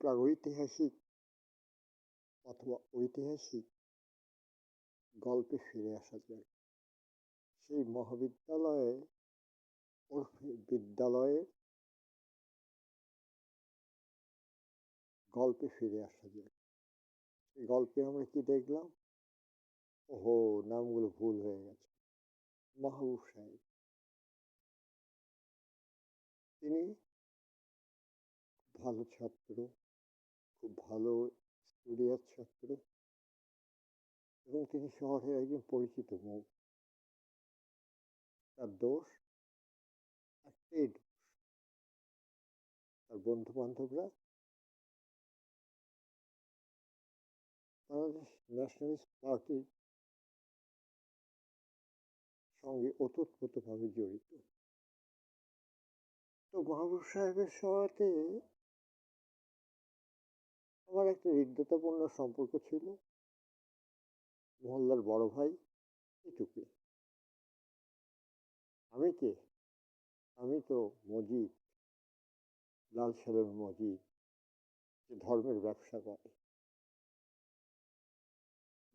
প্রাগৈতিহাসিক অথবা ঐতিহাসিক গল্পে ফিরে আসা যায় সেই মহাবিদ্যালয়ে ওরফে বিদ্যালয়ে গল্পে ফিরে আসা যায় সেই গল্পে আমরা কি দেখলাম ওহো নামগুলো ভুল হয়ে গেছে মাহবুব সাহেব তিনি ভালো ছাত্র খুব ভালো স্টুডিয়াস ছাত্র এবং তিনি শহরের একজন পরিচিত মুখ তার দোষ একটাই দোষ। তার বন্ধু বান্ধবরা বাংলাদেশ ন্যাশনালিস্ট পার্টির সঙ্গে ওতপ্রোতভাবে জড়িত। তো মাহবুব সাহেবের সাথে আমার একটা হৃদ্যতাপূর্ণ সম্পর্ক ছিল। মহল্লার বড় ভাই, এটুকুই। আমি কে? আমি তো মজিদ, লাল সালের মজিদ, যে ধর্মের ব্যবসা করে।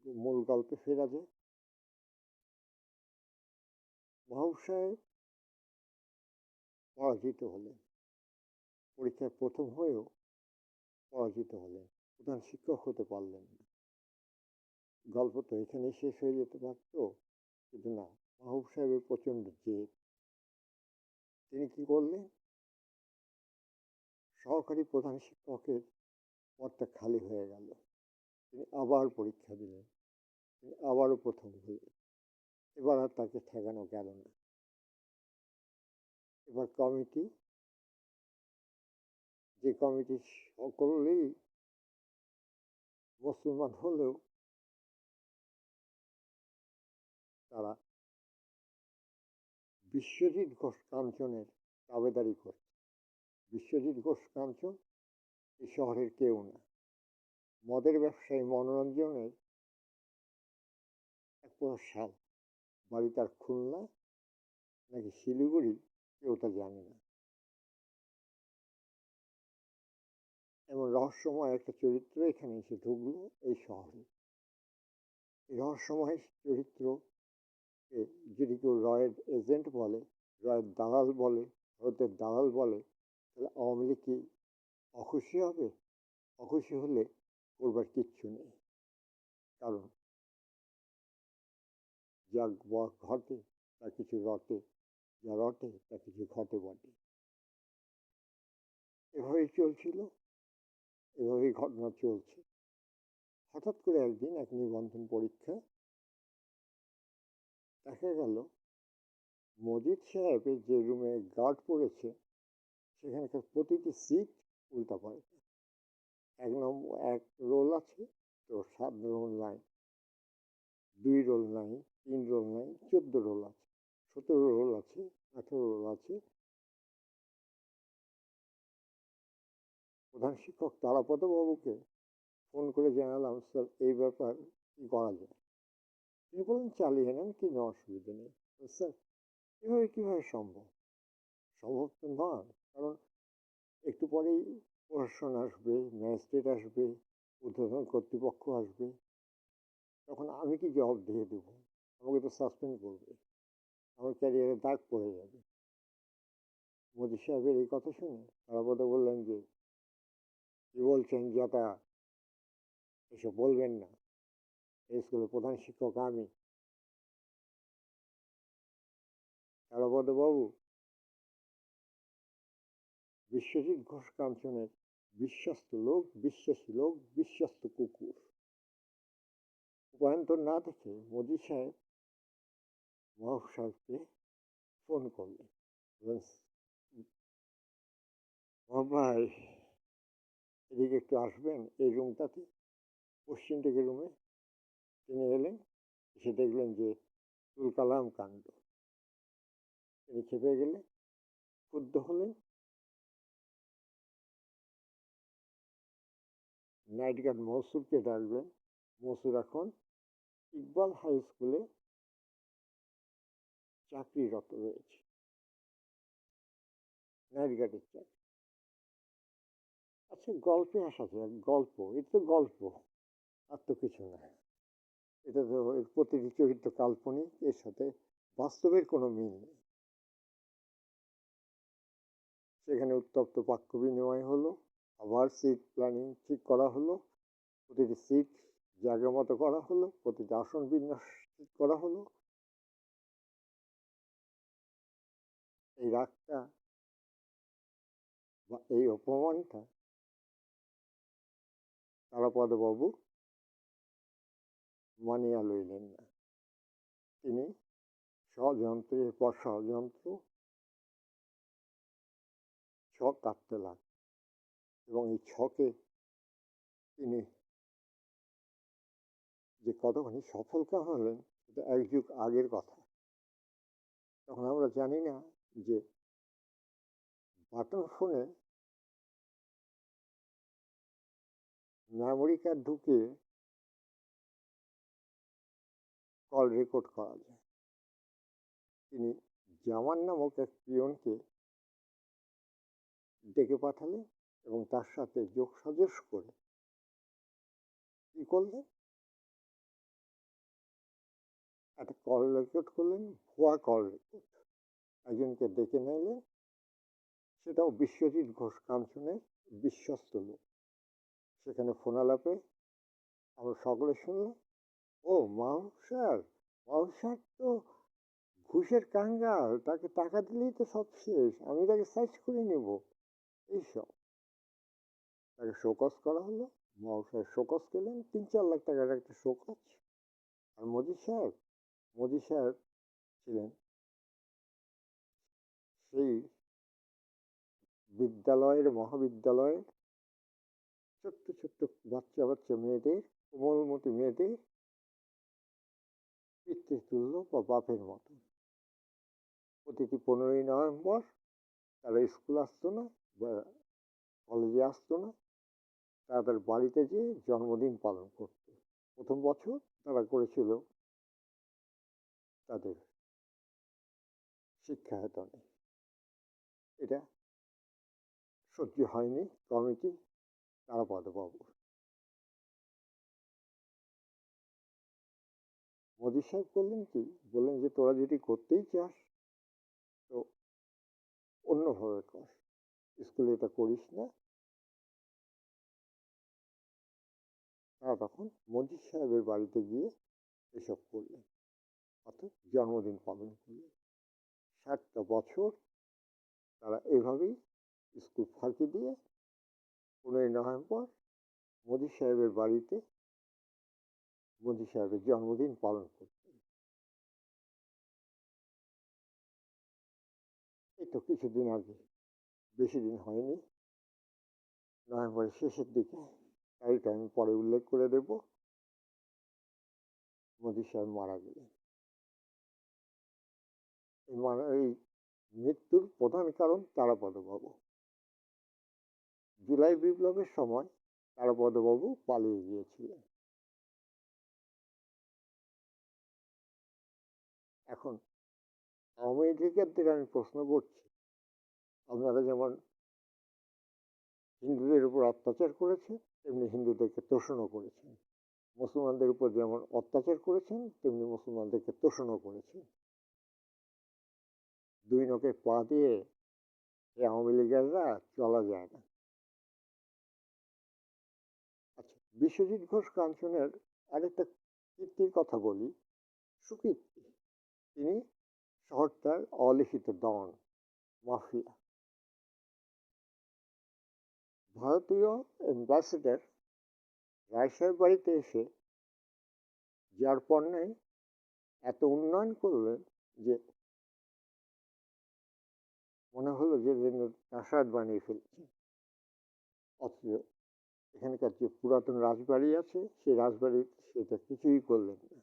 মূল গল্পে ফেরা যায়। মাহবুব পরাজিত হলেন। পরীক্ষায় প্রথম হয়েও পরাজিত হলেন প্রধান শিক্ষক হতে পারলেন না। গল্প তো এখানে শেষ হয়ে যেতে পারত। কিন্তু না, মাহবুব সাহেবের প্রচণ্ড জেদ। তিনি কি করলেন? সহকারী প্রধান শিক্ষকের পদটা খালি হয়ে গেল। তিনি আবার পরীক্ষা দিলেন। তিনি আবারও প্রথম হলেন। এবার আর তাকে ঠেকানো গেল না। এবার কমিটি যে কমিটি সকলেই মুসলমান হলেও তারা বিশ্বজিৎ ঘোষ কাঞ্চনের দাবেদারি করছে। বিশ্বজিৎ ঘোষ কাঞ্চন এই শহরের কেউ না। মদের ব্যবসায়ী মনোরঞ্জনের এক সাল বাড়ি তার খুলনা, নাকি শিলিগুড়ি, কেউ তা জানে না। এমন রহস্যময় একটা চরিত্র এখানে এসে ঢুকলো এই শহরে। রহস্যময় চরিত্রকে যদি কেউ রয়ের এজেন্ট বলে, রয়ের দালাল বলে, ভারতের দালাল বলে, তাহলে আওয়ামী লীগ কি অখুশি হবে? অখুশি হলে করবার কিচ্ছু নেই। কারণ যা ঘটে, তা কিছু রটে, যা রটে, তা কিছু ঘটে বটে। এভাবেই চলছিল। এভাবেই ঘটনা চলছে। হঠাৎ করে একদিন এক নিবন্ধন পরীক্ষা দেখা গেল, মজিদ সাহেবের যে রুমে গার্ড পড়েছে, সেখানকার প্রতিটি সিট উল্টা পাল্টা। এক নম্বর এক রোল আছে, তো সাত রোল নাই। দুই রোল নাই, তিন রোল নাই, চোদ্দ রোল আছে, সতেরো রোল আছে, আঠেরো রোল আছে প্রধান শিক্ষক তারাপদবাবুকে ফোন করে জানালাম, স্যার, এই ব্যাপার কী করা যায়? তিনি বললেন, চালিয়ে নেন কোনো অসুবিধা নেই। স্যার, এভাবে কীভাবে সম্ভব? সম্ভব তো নয়, কারণ একটু পরেই প্রশাসন আসবে, ম্যাজিস্ট্রেট আসবে উদ্বোধন কর্তৃপক্ষ আসবে। তখন আমি কি জবাব দিয়ে দেবো? আমাকে তো সাসপেন্ড করবে। আমার ক্যারিয়ারে দাগ পড়ে যাবে। মোদী সাহেবের এই কথা শুনে তারাপদ বললেন যে কি বলছেন যাতা, এসব বলবেন না। এই স্কুলের প্রধান শিক্ষক আমি। বাবু বিশ্বজিৎ ঘোষ কাঞ্চনের বিশ্বস্ত লোক বিশ্বাসী লোক, বিশ্বস্ত কুকুর। উপায়ন্তর না দেখে মোদী সাহেব মাহবুব সাহেবকে ফোন করলেন। ভাই এদিকে একটু আসবেন, এই রুমটাতে পশ্চিম দিকে রুমে তিনি এলেন, এসে দেখলেন যে তুল কালাম কাণ্ড। তিনি খেপে গেলে ক্ষুদ্ধ হলেন। নাইট গার্ড মহসুরকে ডাকলেন মসুর এখন ইকবাল হাই স্কুলে চাকরিরত রয়েছে। নাইট গার্ডের চাকরি। হচ্ছে গল্পে আসা যায় গল্প, এটা তো গল্প, আর তো কিছু না। এটা তো প্রতিটি চরিত্র কাল্পনিক, এর সাথে বাস্তবের কোনো মিল নেই। সেখানে উত্তপ্ত বাক্য বিনিময় হলো, আবার সিট প্ল্যানিং ঠিক করা হলো, প্রতিটি সিট জায়গা মতো করা হলো, প্রতিটি আসন বিন্যাস ঠিক করা হলো। এই রাগটা বা এই অপমানটা তারাপদবাবু মানিয়া লইলেন না। তিনি ষড়যন্ত্রের পর ষড়যন্ত্র ছক কাটতে লাগলেন এবং এই ছকে তিনি যে কতখানি সফলকাম হলেন, সেটা এক যুগ আগের কথা। তখন আমরা জানি না যে বাটন ফোনে মেমোরি ঢুকিয়ে কল রেকর্ড করা যায়। তিনি জামান নামক এক পিয়নকে ডেকে পাঠালেন এবং তার সাথে যোগ সাজস করে। কি করলেন? একটা কল রেকর্ড করলেন, ভুয়া কল রেকর্ড। একজনকে ডেকে নিলেন। সেটাও বিশ্বজিৎ ঘোষ কাঞ্চনের বিশ্বস্ত লোক। সেখানে ফোনালাপে আমরা সকলে শুনলাম, ও মাউ স্যার মাউ স্যার তো ঘুষের কাঙ্গাল, তাকে টাকা দিলেই তো সব শেষ, আমি তাকে সার্চ করে নেব। এইসব। তাকে শোকস করা হলো সাহেব শোকস করলেন, তিন চার লাখ টাকার একটা শোকস আর মোদি সাহেব মোদি সাহেব ছিলেন সেই বিদ্যালয়ের মহাবিদ্যালয়ের ছোট্ট ছোট্ট বাচ্চা বাচ্চা মেয়েদের কোমলমতি মেয়েদের পিতৃতুল্য বা বাপের মতো। প্রতিটি পনেরোই নভেম্বর তারা স্কুল আসতো না বা কলেজে আসতো না। তাদের বাড়িতে যেয়ে জন্মদিন পালন করত। প্রথম বছর তারা করেছিল তাদের শিক্ষায়তনে এটা সহ্য হয়নি, কমিটি তারাপদবাবু মোদি সাহেব করলেন কি? বললেন যে, তোরা যদি করতেই চাস, তো অন্যভাবে কর। স্কুলে এটা করিস না। তারা তখন মোদি সাহেবের বাড়িতে গিয়ে এসব করলেন। অর্থাৎ জন্মদিন পালন করলেন। ষাটটা বছর তারা এভাবেই স্কুল ফাঁকি দিয়ে পনেরোই নভেম্বর মোদি সাহেবের বাড়িতে মোদি সাহেবের জন্মদিন পালন করতেন এই তো কিছুদিন আগে, বেশি দিন হয়নি। নভেম্বরের শেষের দিকে তারিখটা আমি পরে উল্লেখ করে দেব। মোদি সাহেব মারা গেলেন। এই মৃত্যুর প্রধান কারণ তারাপদবাবু জুলাই বিপ্লবের সময় তারাপদবাবু পালিয়ে গিয়েছিলেন। এখন আওয়ামী লীগের দিকে আমি প্রশ্ন করছি। আপনারা যেমন হিন্দুদের উপর অত্যাচার করেছে তেমনি হিন্দুদেরকে তোষণও করেছেন। মুসলমানদের উপর যেমন অত্যাচার করেছেন, তেমনি মুসলমানদেরকে তোষণও করেছেন। দুই নখে পা দিয়ে এই আওয়ামী লীগেররা চলা যায় না। বিশ্বজিৎ ঘোষ কাঞ্চনের আরেকটা কীর্তির কথা বলি। সুকীর্তি। তিনি শহরটার অলিখিত ডন, মাফিয়া। ভারতীয় অ্যাম্বাসেডার রায়সাহেব বাড়িতে এসে যার পণ্যে এত উন্নয়ন করলেন যে মনে হলো যে প্রাসাদ বানিয়ে ফেলছে। অথচ এখানকার যে পুরাতন রাজবাড়ি আছে, সেই রাজবাড়ি সেটা কিছুই করলেন না।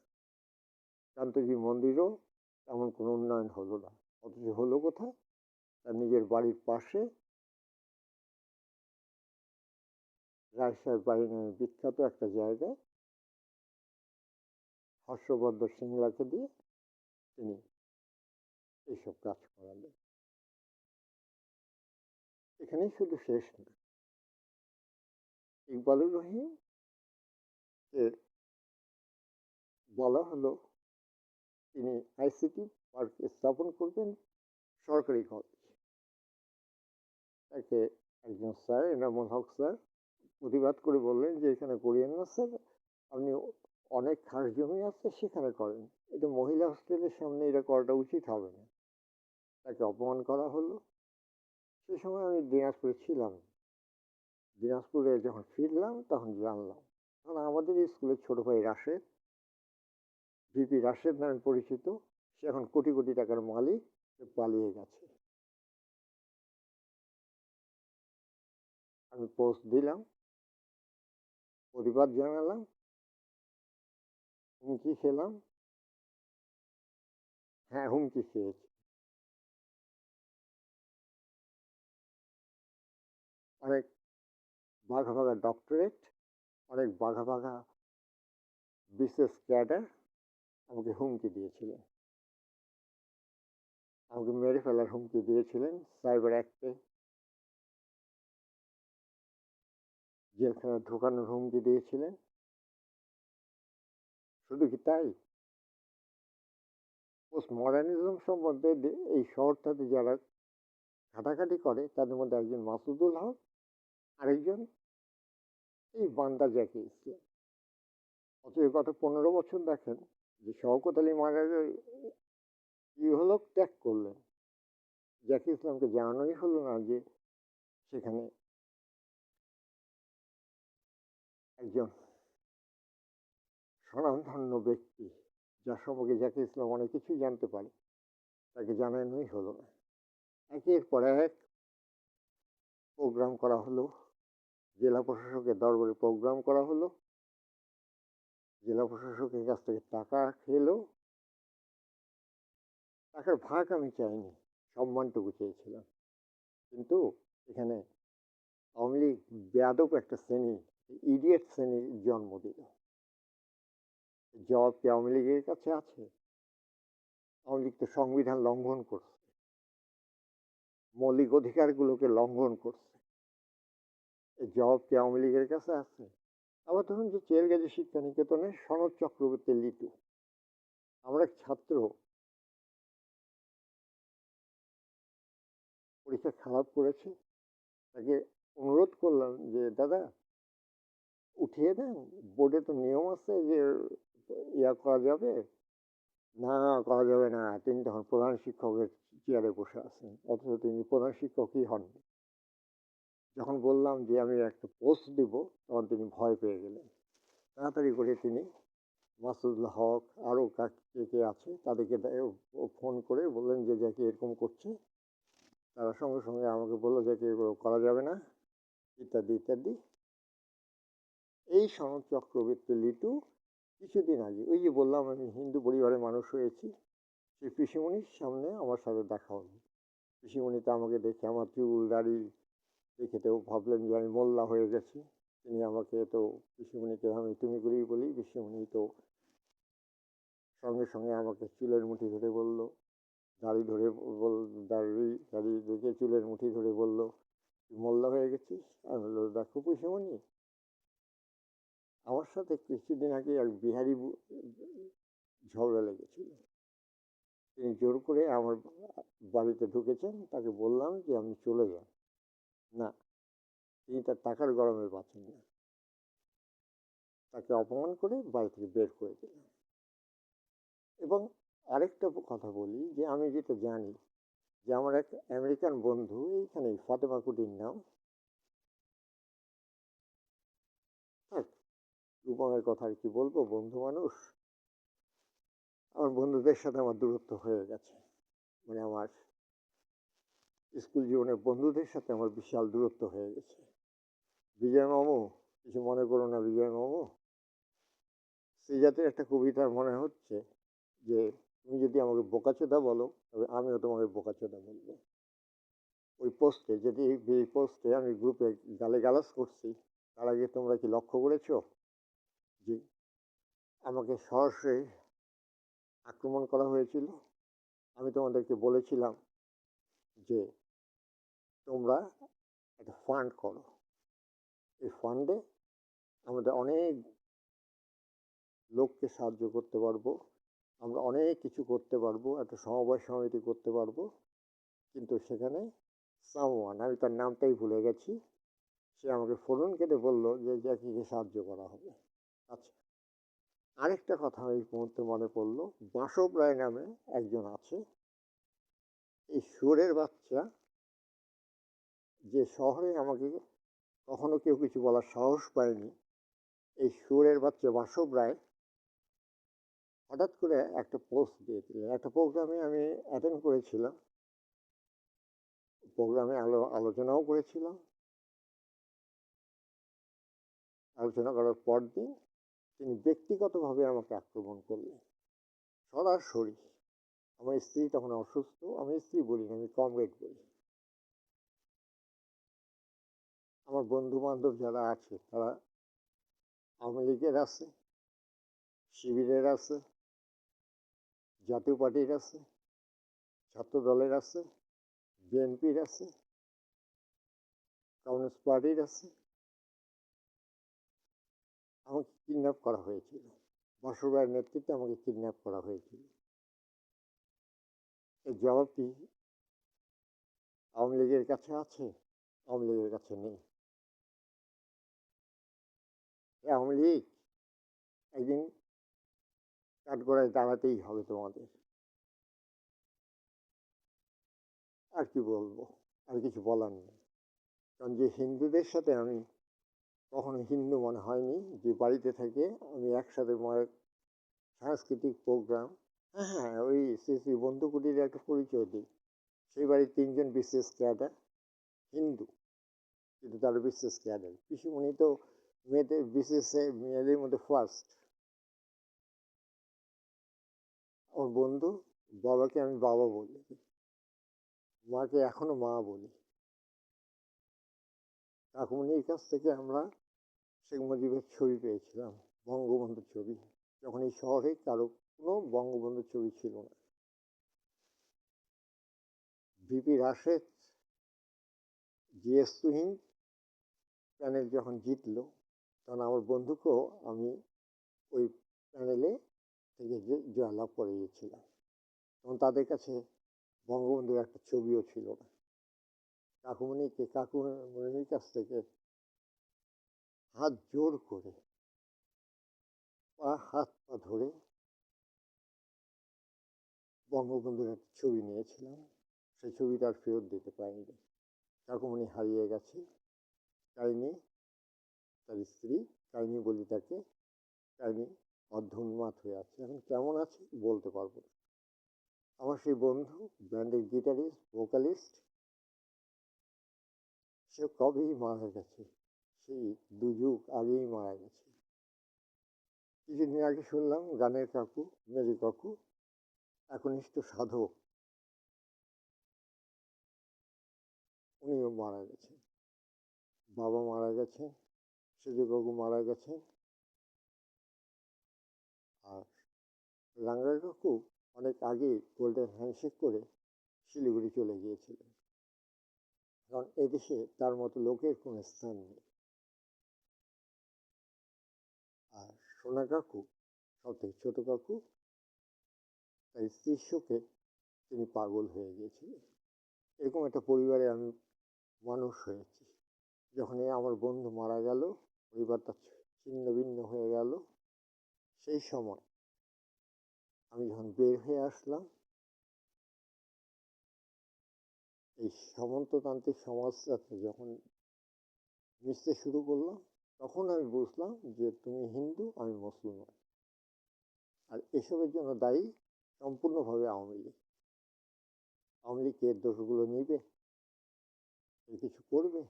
কান্তজি মন্দিরও তেমন কোনো উন্নয়ন হলো না। অথচ হলো কোথায়? তার নিজের বাড়ির পাশে রায় সাহেব বাড়ি নামে বিখ্যাত একটা জায়গায় হর্ষবর্ধন সিংলাকে দিয়ে তিনি এইসব কাজ করালেন। এখানেই শুধু শেষ না। ইকবালুর রহিম কে বলা হলো, তিনি আইসিটি পার্ক স্থাপন করবেন সরকারি কলেজ তাকে একজন স্যার, এনামুল হক স্যার, প্রতিবাদ করে বললেন যে, এখানে করিয়েন না স্যার, আপনি অনেক খাস জমি আছে, সেখানে করেন। এটা মহিলা হোস্টেলের সামনে এটা করাটা উচিত হবে না। তাকে অপমান করা হলো। সে সময় আমি দিনাজপুরে ছিলাম। দিনাজপুরে যখন ফিরলাম, তখন জানলাম। তখন আমাদের স্কুলের ছোট ভাই রাশেদ, ভিপি রাশেদ নামে পরিচিত। সে এখন কোটি কোটি টাকার মালিক, সে পালিয়ে গেছে। আমি পোস্ট দিলাম প্রতিবাদ জানালাম, হুমকি খেলাম। হ্যাঁ হুমকি খেয়েছি। অনেক বাঘা বাঘা ডক্টরেট অনেক বাঘা বাঘা বিশেষ ক্যাডার আমাকে হুমকি দিয়েছিলেন আমাকে মেরে ফেলার হুমকি দিয়েছিলেন সাইবার অ্যাক্টে জেলখানায় ঢোকানোর হুমকি দিয়েছিলেন। শুধু কি তাই? পোস্ট মডার্নিজম সম্বন্ধে এই শহরটাতে যারা ঘাটাঘাটি করে, তাদের মধ্যে একজন মাসুদুল হক, আরেকজন এই বান্দা জ্যাকি ইসলাম অথচ গত পনেরো বছর দেখেন যে শওকত আলী মারা কি হলো? ত্যাগ করলেন। জ্যাকি ইসলামকে জানানোই হলো না যে সেখানে একজন স্বনামধন্য ব্যক্তি, যার সম্পর্কে জ্যাকি ইসলাম অনেক কিছুই জানতে পারে, তাকে জানানোই হলো না। একের পর এক প্রোগ্রাম করা হলো। জেলা প্রশাসকের দরবারে প্রোগ্রাম করা হলো। জেলা প্রশাসকের কাছ থেকে টাকা খেলো। টাকার ভাগ আমি চাইনি, সম্মানটুকু চেয়েছিলাম। কিন্তু এখানে আওয়ামী লীগ বেয়াদব একটা শ্রেণি, ইডিয়েট শ্রেণির জন্ম দিল। জবাব কি আওয়ামী লীগের কাছে আছে? আওয়ামী লীগ তো সংবিধান লঙ্ঘন করছে। মৌলিক অধিকারগুলোকে লঙ্ঘন করছে। জবাব কি আওয়ামী লীগের কাছে আছে? আবার ধরুন যে চেয়ারগাজি শিক্ষা নিকেতনে সনদ চক্রবর্তী লিটু। আমরা ছাত্র। পরীক্ষা খারাপ করেছে। তাকে অনুরোধ করলাম যে, দাদা, উঠিয়ে দেন। বোর্ডে তো নিয়ম আছে যে, ইয়া করা যাবে? না, করা যাবে না। তিনি তখন প্রধান শিক্ষকের চেয়ারে বসে আছেন। অথচ তিনি প্রধান শিক্ষকই হন যখন বললাম যে আমি একটা পোস্ট দিব, তখন তিনি ভয় পেয়ে গেলেন। তাড়াতাড়ি করে তিনি মাসুদুল হক, আরও কে কে আছে, তাদেরকে ফোন করে বললেন যে যাকে এরকম করছে। তারা সঙ্গে সঙ্গে আমাকে বলল যে এগুলো করা যাবে না, ইত্যাদি ইত্যাদি। এই সনদ চক্রবর্তী লিটু কিছুদিন আগে, ওই যে বললাম আমি হিন্দু পরিবারে মানুষ হয়েছি, সেই পিসিমণির সামনে আমার সাথে দেখা হলো। পিসিমণি তো আমাকে দেখে আমার চুল, দাড়ি দেখে তো ভাবলেন যে আমি মোল্লা হয়ে গেছি। তিনি আমাকে তো পিসিমণিকে আমি তুমি করেই বলি, পিসিমণি তো সঙ্গে সঙ্গে আমাকে চুলের মুঠি ধরে বলল, দাড়ি ধরে বল, দাড়ি দাড়ি দেখে চুলের মুঠি ধরে বলল মোল্লা হয়ে গেছিস? আমি বলল দেখো পিসিমণি, আমার সাথে কিছুদিন আগে এক বিহারি ঝগড়া লেগেছিল। তিনি জোর করে আমার বাড়িতে ঢুকেছেন, তাকে বললাম যে আমি চলে যাই। না, তিনি তার টাকার গরমে বাঁচেন না। তাকে অপমান করে বাড়ি থেকে বের করে দিলাম এবং আরেকটা কথা বলি যে, আমি যেটা জানি যে, আমার এক আমেরিকান বন্ধু, এইখানেই ফাতেমা কুটির নাম। রূপমের কথা আর কি বলব, বন্ধু মানুষ। আমার বন্ধুদের সাথে আমার দূরত্ব হয়ে গেছে। মানে আমার স্কুল জীবনের বন্ধুদের সাথে আমার বিশাল দূরত্ব হয়ে গেছে। বিজয় মামু, কিছু মনে করো না বিজয় মামু। সেই জাতের একটা কবিতা মনে হচ্ছে যে, তুমি যদি আমাকে বোকাচোদা বলো, তবে আমিও তোমাকে বোকাচোদা বলব। ওই পোস্টে, যদি এই পোস্টে আমি গ্রুপে গালে গালাজ করছি, তার আগে তোমরা কি লক্ষ্য করেছ যে, আমাকে সরাসরি আক্রমণ করা হয়েছিল? আমি তোমাদেরকে বলেছিলাম যে তোমরা একটা ফান্ড করো। এই ফান্ডে আমাদের অনেক লোককে সাহায্য করতে পারব, আমরা অনেক কিছু করতে পারব, একটা সমবায় সমিতি করতে পারব, কিন্তু সেখানে সামওয়ান আমি তার নামটাই ভুলে গেছি, সে আমাকে ফোন কেটে বলল যে জ্যাকিকে সাহায্য করা হবে। আচ্ছা আরেকটা কথা এই মুহূর্তে মনে পড়ল বাসব রায় নামে একজন আছে, এই সুরের বাচ্চা যে শহরে আমাকে কখনো কেউ কিছু বলার সাহস পায়নি, এই সুরের বাচ্চা বাসব রায় হঠাৎ করে একটা পোস্ট দিয়েছিলেন একটা প্রোগ্রামে আমি অ্যাটেন্ড করেছিলাম। প্রোগ্রামে আলো, আলোচনাও করেছিলাম। আলোচনা করার পর দিন তিনি ব্যক্তিগতভাবে আমাকে আক্রমণ করলেন। সরাসরি। আমার স্ত্রী তখন অসুস্থ, আমি স্ত্রী বলি না আমি কমরেড বলি। আমার বন্ধু বান্ধব যারা আছে, তারা আওয়ামী লীগের আছে, শিবিরের আছে, জাতীয় পার্টির আছে, ছাত্র দলের আছে, বিএনপির আছে, কমিউনিস্ট পার্টির আছে। আমাকে কিডন্যাপ করা হয়েছিল। বাসুরায়ের নেতৃত্বে আমাকে কিডন্যাপ করা হয়েছিল। এর জবাবটি আওয়ামী লীগের কাছে আছে, আওয়ামী লীগের কাছে নেই। আওয়ামী লীগ একদিন কাঠগড়ায় দাঁড়াতেই হবে তোমাদের। আর কি বলব? আর কিছু বলার নেই। কারণ যে হিন্দুদের সাথে আমি কখনো হিন্দু মনে হয়নি, যে বাড়িতে থেকে আমি একসাথে মায়ের সাংস্কৃতিক প্রোগ্রাম হ্যাঁ হ্যাঁ ওই শ্রী শ্রী বন্ধুকুটির একটা পরিচয় দিই। সেই বাড়ির তিনজন বিশেষ ক্যাডার, হিন্দু। কিন্তু তার বিশেষ ক্যাডার। পিসিমণি তো মেয়েদের বিশেষে মেয়েদের মধ্যে ফার্স্ট আমার বন্ধু বাবাকে আমি বাবা বলি। মাকে এখনও মা বলি। কাকুমনির কাছ থেকে আমরা শেখ মুজিবের ছবি পেয়েছিলাম, বঙ্গবন্ধুর ছবি। যখন এই শহরে কারও কোনো বঙ্গবন্ধুর ছবি ছিল না। VP Rashed GS Tuhin, panel যখন জিতলো তখন আমার বন্ধুকেও আমি ওই প্যানেলে থেকে জয়লাভ করে গিয়েছিলাম। তখন তাদের কাছে বঙ্গবন্ধুর একটা ছবিও ছিল না। কাকুমণিকে কাকুমণির কাছ থেকে হাত জোর করে পা, হাত পা ধরে বঙ্গবন্ধুর একটা ছবি নিয়েছিলাম। সেই ছবিটা আর ফেরত দিতে পারিনি। কাকুমণি হারিয়ে গেছে। কাহিনী তার স্ত্রী কাহিনী বলি তাকে, কাহিনী অর্ধন্মাত হয়ে আছে। এখন কেমন আছে বলতে পারব না। আমার সেই বন্ধু, ব্যান্ডের গিটারিস্ট ভোকালিস্ট সে কবেই মারা গেছে? সেই দু যুগ আগেই মারা গেছে। কিছুদিন আগে শুনলাম গানের কাকু মেরি কাকু, একনিষ্ঠ সাধক, উনিও মারা গেছেন। বাবা মারা গেছে কাকু মারা গেছেন। আর রাঙ্গা কাকু অনেক আগে গোল্ডেন হ্যান্ডশেক করে শিলিগুড়ি চলে গিয়েছিলেন। কারণ এদেশে তার মতো লোকের কোনো স্থান নেই। আর সোনা কাকু সব থেকে ছোটো কাকু তার স্ত্রীর শোকে তিনি পাগল হয়ে গিয়েছিলেন। এরকম একটা পরিবারে আমি মানুষ হয়েছি। যখন আমার বন্ধু মারা গেল পরিবারটা ছিন্ন ভিন্ন হয়ে গেল। সেই সময় আমি যখন বের হয়ে আসলাম, এই সামন্ততান্ত্রিক সমাজটাতে যখন মিশতে শুরু করলাম, তখন আমি বুঝলাম যে তুমি হিন্দু, আমি মুসলমান আর এসবের জন্য দায়ী সম্পূর্ণভাবে আওয়ামী লীগ। আওয়ামী লীগ এর দোষগুলো নিবে? কিছু করবে?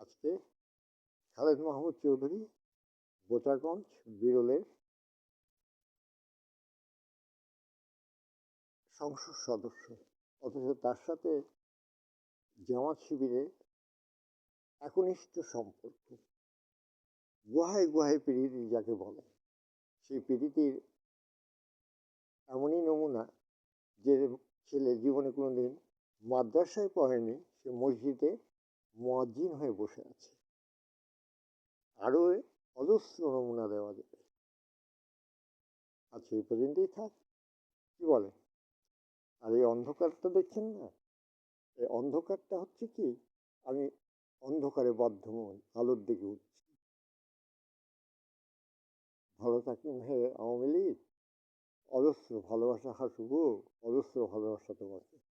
আজকে খালেদ মাহমুদ চৌধুরী, বোচাগঞ্জ, বিরলের সংসদ সদস্য। অথচ তার সাথে জামাত শিবিরের একনিষ্ঠ সম্পর্ক। গুহায় গুহায় প্রীতি যাকে বলে। সেই প্রীতির এমনই নমুনা যে ছেলে জীবনে কোনোদিন মাদ্রাসায় পড়েনি, সে মসজিদে মোয়াজ্জিন হয়ে বসে আছে। আরও অজস্র নমুনা দেওয়া যাবে। আচ্ছা এই পর্যন্তই থাক। কি বলে? আর এই অন্ধকারটা দেখছেন না? এই অন্ধকারটা হচ্ছে কি? আমি অন্ধকারে বদ্ধমন আলোর দিকে উঠছি। ভালো থাকবেন হে আওয়ামী লীগ। অজস্র ভালোবাসা হাসুবো, অজস্র ভালোবাসা তোমাকে।